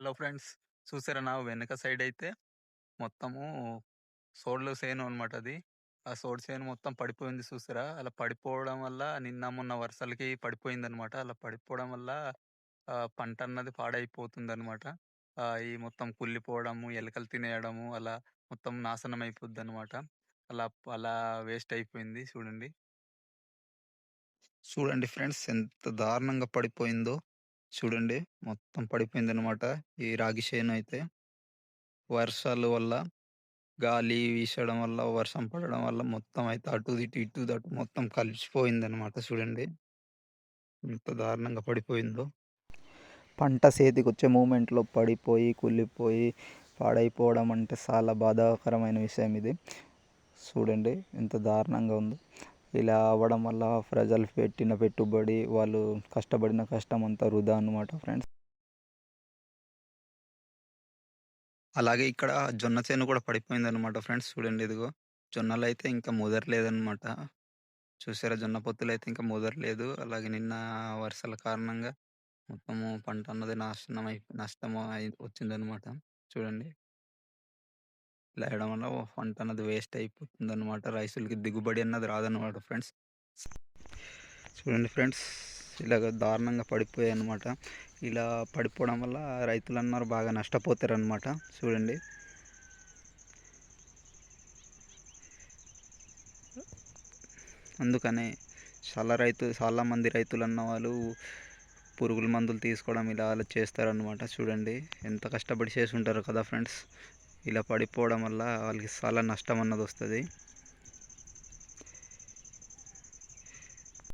Hello friends! చూసారా నా వెనక సైడ్ అయితే మొత్తము సోడ్ల సేను అనమాట అది. ఆ సోడ్ సేను మొత్తం పడిపోయింది చూసారా? అలా పడిపోవడం వల్ల నిన్న మొన్న వర్షాలకి పడిపోయింది అనమాట అలా పడిపోవడం వల్ల పంట అన్నది పాడైపోతుంది అనమాట ఈ మొత్తం కుళ్ళిపోవడము ఎలకలు తినేయడము అలా మొత్తం నాశనం అయిపోద్ది అనమాట అలా అలా వేస్ట్ అయిపోయింది చూడండి. చూడండి ఫ్రెండ్స్ ఎంత దారుణంగా పడిపోయిందో. చూడండి. మొత్తం పడిపోయింది అనమాట ఈ రాగి చేను అయితే. వర్షాల వల్ల గాలి వీసడం వల్ల వర్షం పడడం వల్ల మొత్తం అయితే అటు ఇటు ఇటు అటు మొత్తం కలిసిపోయింది అనమాట చూడండి. ఎంత దారుణంగా పడిపోయిందో. పంట చేతికి వచ్చే మూమెంట్లో పడిపోయి కుళ్ళిపోయి పాడైపోవడం అంటే చాలా బాధాకరమైన విషయం ఇది. చూడండి ఎంత దారుణంగా ఉందో. ఇలా అవ్వడం వల్ల ప్రజలు పెట్టిన పెట్టుబడి వాళ్ళు కష్టపడిన కష్టం అంతా వృధా అనమాట ఫ్రెండ్స్ అలాగే ఇక్కడ జొన్న చేను కూడా పడిపోయింది అనమాట ఫ్రెండ్స్ చూడండి ఇదిగో. జొన్నలు అయితే ఇంకా ముదరలేదనమాట చూసారా జొన్న పొత్తులు అయితే ఇంకా ముదరలేదు. అలాగే నిన్న వర్షాల కారణంగా మొత్తము పంట అన్నది నాశనం అయి నష్టం అయి వచ్చిందనమాట చూడండి. ఇలా వేయడం వల్ల పంట అన్నది వేస్ట్ అయిపోతుంది అనమాట రైతులకి దిగుబడి అన్నది రాదనమాట ఫ్రెండ్స్. చూడండి ఫ్రెండ్స్ ఇలాగ దారుణంగా పడిపోయాయి అనమాట ఇలా పడిపోవడం వల్ల రైతులు అన్నారు బాగా నష్టపోతారు అనమాట చూడండి. అందుకనే చాలా రైతు చాలా మంది రైతులు అన్న వాళ్ళు పురుగుల మందులు తీసుకోవడం ఇలా అలా చేస్తారనమాట చూడండి ఎంత కష్టపడి చేసి ఉంటారు కదా ఫ్రెండ్స్. ఇలా పడిపోవడం వల్ల వాళ్ళకి చాలా నష్టం అన్నది వస్తుంది